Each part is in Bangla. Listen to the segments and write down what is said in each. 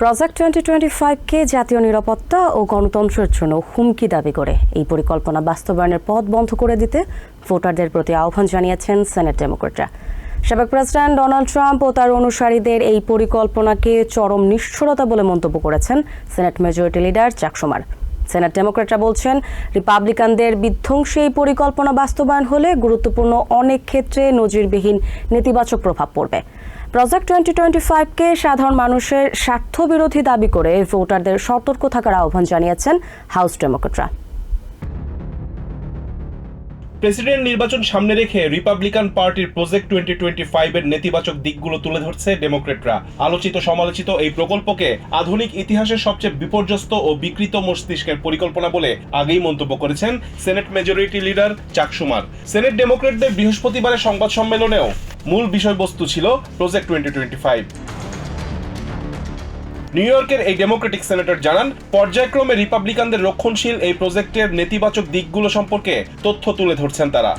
প্রজেক্ট টোয়েন্টি টোয়েন্টি ফাইভকে জাতীয় নিরাপত্তা ও গণতন্ত্রের জন্য হুমকি দাবি করে। এই পরিকল্পনা বাস্তবায়নের পথ বন্ধ করে দিতে ভোটারদের প্রতি আহ্বান জানিয়েছেন সেনেট ডেমোক্রেটরা সাবেক প্রেসিডেন্ট ডোনাল্ড ট্রাম্প ও তার অনুসারীদের এই পরিকল্পনাকে চরম নিষ্ঠুরতা বলে মন্তব্য করেছেন senate majority leader Chuck Schumer senate ডেমোক্রেটরা বলছেন, রিপাবলিকানদের বিধ্বংসী এই পরিকল্পনা বাস্তবায়ন হলে গুরুত্বপূর্ণ অনেক ক্ষেত্রে নজিরবিহীন নেতিবাচক প্রভাব পড়বে। প্রজেক্ট টোয়েন্টি টোয়েন্টি ফাইভকে সাধারণ মানুষের স্বার্থবিরোধী দাবি করে ভোটারদের সতর্ক থাকার আহ্বান জানিয়েছেন হাউস ডেমোক্রেটরা। প্রেসিডেন্ট নির্বাচন সামনে রেখে রিপাবলিকান পার্টির প্রজেক্ট টোয়েন্টি টোয়েন্টি ফাইভ এর নেতিবাচক দিকগুলো তুলে ধরছে ডেমোক্রেটরা। আলোচিত সমালোচিত এই প্রকল্পকে আধুনিক ইতিহাসের সবচেয়ে বিপর্যস্ত ও বিকৃত মস্তিষ্কের পরিকল্পনা বলে আগেই মন্তব্য করেছেন senate majority leader Chuck Schumer senate ডেমোক্রেটদের বৃহস্পতিবারের সংবাদ সম্মেলনেও মূল বিষয়বস্তু ছিল project twenty twenty five. New ইয়র্কের এই ডেমোক্রেটিক সেনেটর জানান, পর্যায়ক্রমে রিপাবলিকানদের রক্ষণশীল এই প্রজেক্টের নেতিবাচক দিকগুলো সম্পর্কে তথ্য তুলে ধরছেন তারা।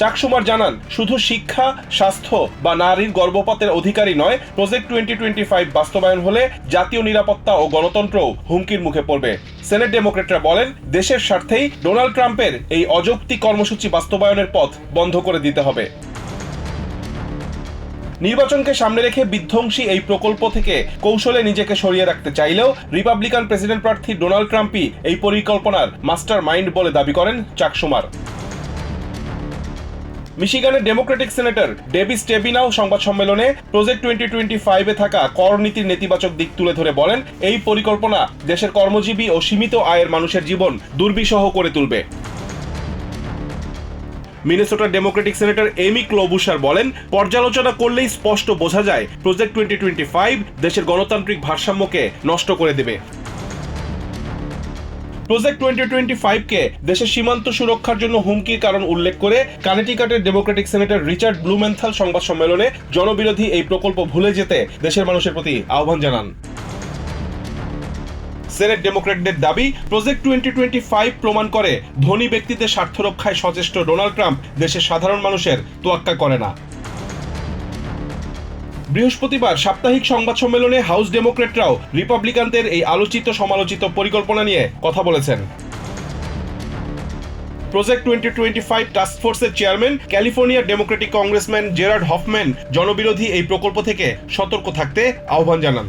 চাকসুমার জানান, শুধু শিক্ষা, স্বাস্থ্য বা নারীর গর্ভপাতের অধিকারী নয়, প্রজেক্ট টোয়েন্টি টোয়েন্টি ফাইভ বাস্তবায়ন হলে জাতীয় নিরাপত্তা ও গণতন্ত্রও হুমকির মুখে পড়বে। সেনেট ডেমোক্রেটরা বলেন, দেশের স্বার্থেই ডোনাল্ড ট্রাম্পের এই অযৌক্তিক কর্মসূচি বাস্তবায়নের পথ বন্ধ করে দিতে হবে। নির্বাচনকে সামনে রেখে বিধ্বংসী এই প্রকল্প থেকে কৌশলে নিজেকে সরিয়ে রাখতে চাইলেও রিপাবলিকান প্রেসিডেন্ট প্রার্থী ডোনাল্ড ট্রাম্পই এই পরিকল্পনার মাস্টার মাইন্ড বলে দাবি করেন চাকসুমার মিশিগানের ডেমোক্রেটিক সেনেটর ডেভিস টেবিনাও সংবাদ সম্মেলনে প্রজেক্ট টোয়েন্টি টোয়েন্টি ফাইভে থাকা কর নীতির নেতিবাচক দিক তুলে ধরে বলেন, এই পরিকল্পনা দেশের কর্মজীবী ও সীমিত আয়ের মানুষের জীবন দুর্বিষহ করে তুলবে। মিনেসোটার ডেমোক্রেটিক সেনেটর এমি ক্লোবুসার বলেন, পর্যালোচনা করলেই স্পষ্ট বোঝা যায় প্রজেক্ট টোয়েন্টি টোয়েন্টি ফাইভ দেশের গণতান্ত্রিক ভারসাম্যকে নষ্ট করে দেবে। প্রজেক্ট টোয়েন্টি টোয়েন্টি ফাইভকে দেশের সীমান্ত সুরক্ষার জন্য হুমকির কারণ উল্লেখ করে কানেটিকাটের ডেমোক্রেটিক সেনেটর রিচার্ড ব্লুমেন্থাল সংবাদ সম্মেলনে জনবিরোধী এই প্রকল্প ভুলে যেতে দেশের মানুষের প্রতি আহ্বান জানান। সেনেট ডেমোক্রেটদের দাবি, প্রজেক্ট টোয়েন্টি টোয়েন্টি ফাইভ প্রমাণ করে ধনী ব্যক্তিদের স্বার্থ রক্ষায় সচেষ্ট ডোনাল্ড ট্রাম্প দেশের সাধারণ মানুষের তোয়াক্কা করে না। বৃহস্পতিবার সাপ্তাহিক সংবাদ সম্মেলনে হাউস ডেমোক্রেটরাও রিপাবলিকানদের এই আলোচিত সমালোচিত পরিকল্পনা নিয়ে কথা বলেছেন। Project twenty twenty five task ফোর্সের চেয়ারম্যান ক্যালিফোর্নিয়ার ডেমোক্রেটিক কংগ্রেসম্যান জেরার্ড হফম্যান জনবিরোধী এই প্রকল্প থেকে সতর্ক থাকতে আহ্বান জানান।